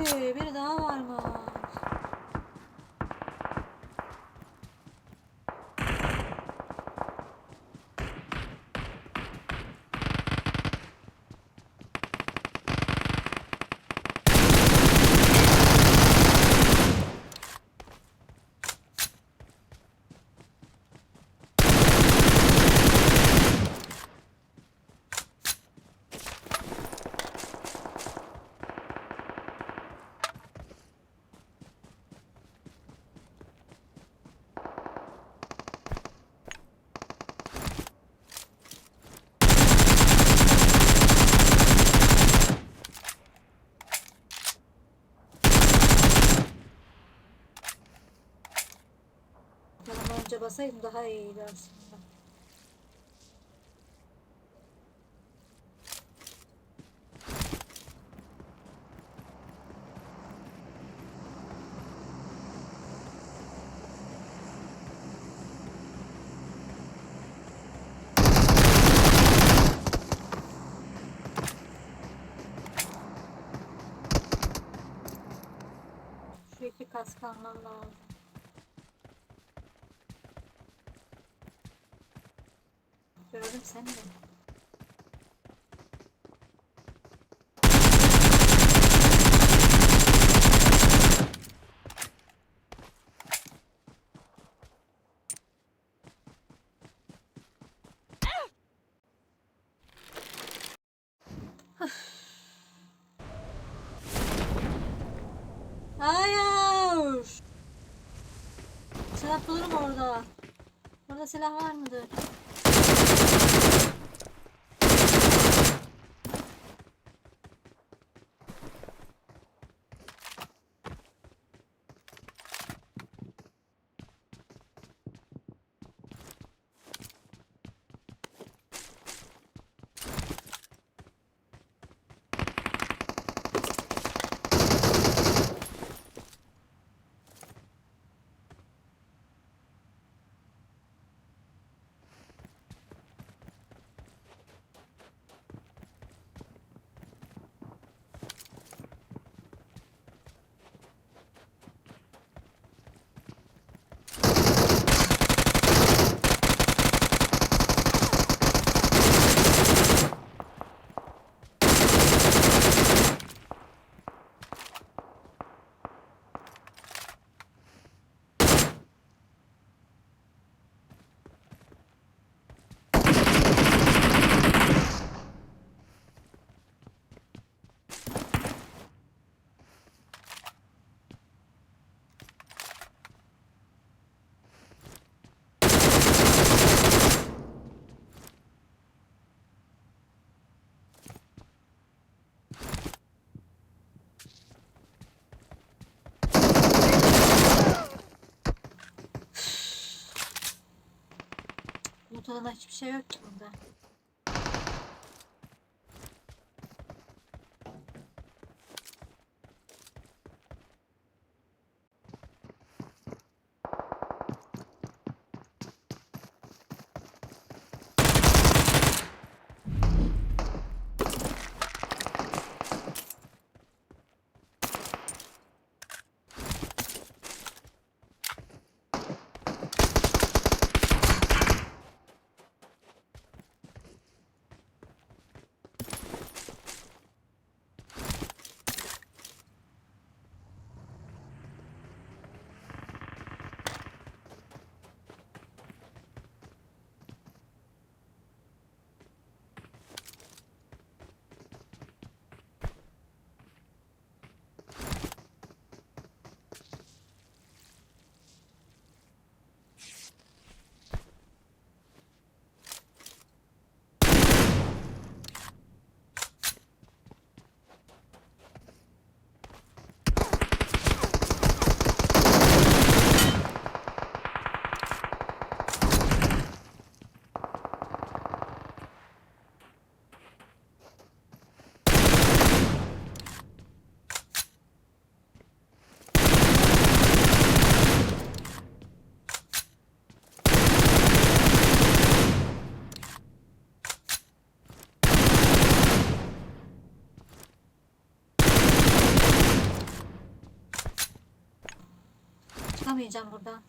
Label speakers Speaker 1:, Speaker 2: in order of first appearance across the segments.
Speaker 1: Oy biri daha önce basaydım daha iyiydi aslında. Kask almam lazım. Seni de. Hayır. Silah bulurum orada. Orada silah var mıdır? Adına hiçbir şey yok ki çıkamayacağım buradan.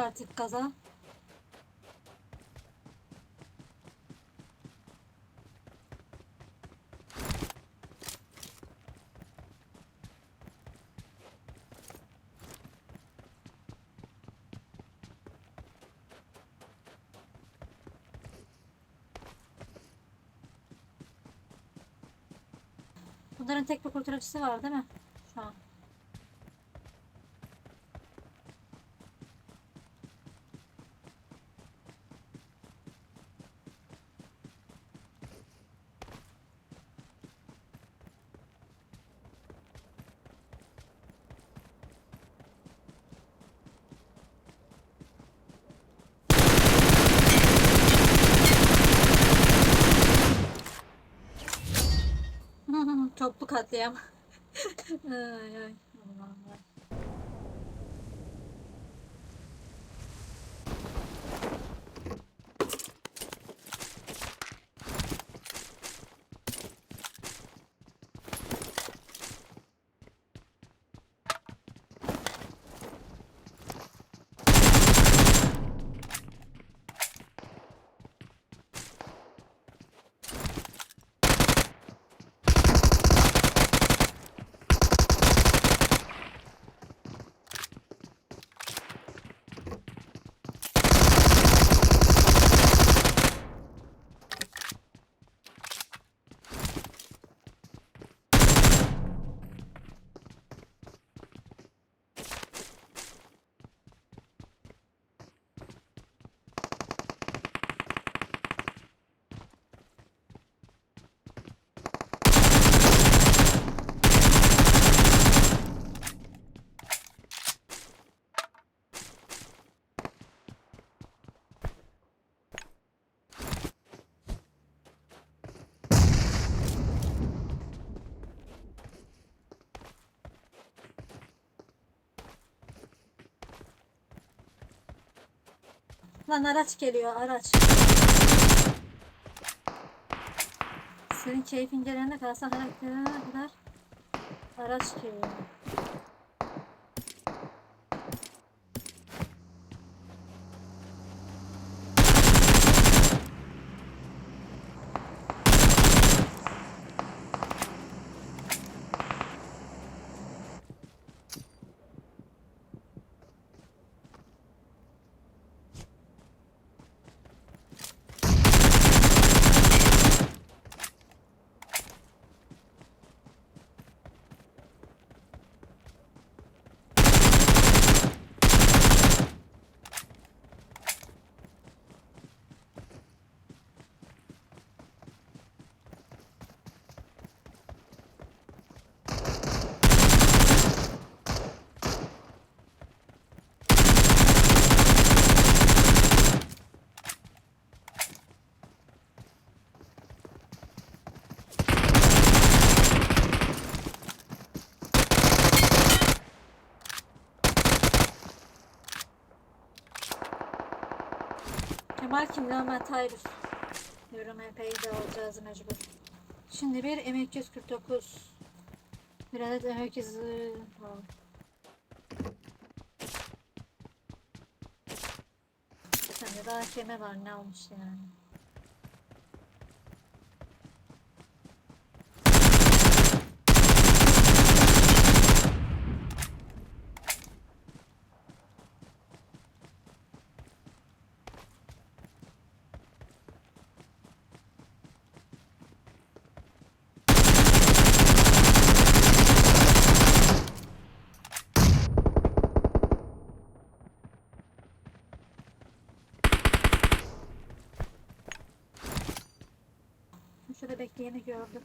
Speaker 1: Artık kaza. Bunların tek bir kurtarıcısı var değil mi? Şu an. Toplu katliam. ay ay. Aman Lan araç geliyor araç. Senin keyfin gelene sen karakterine kadar araç geliyor. Kemal kim lan ben Tayrus. Diyorum epey de alacağız mecbur. Şimdi bir M249. Bir adet M200 var. Ya da AKM var ne olmuş yani. Bekleyeni gördüm.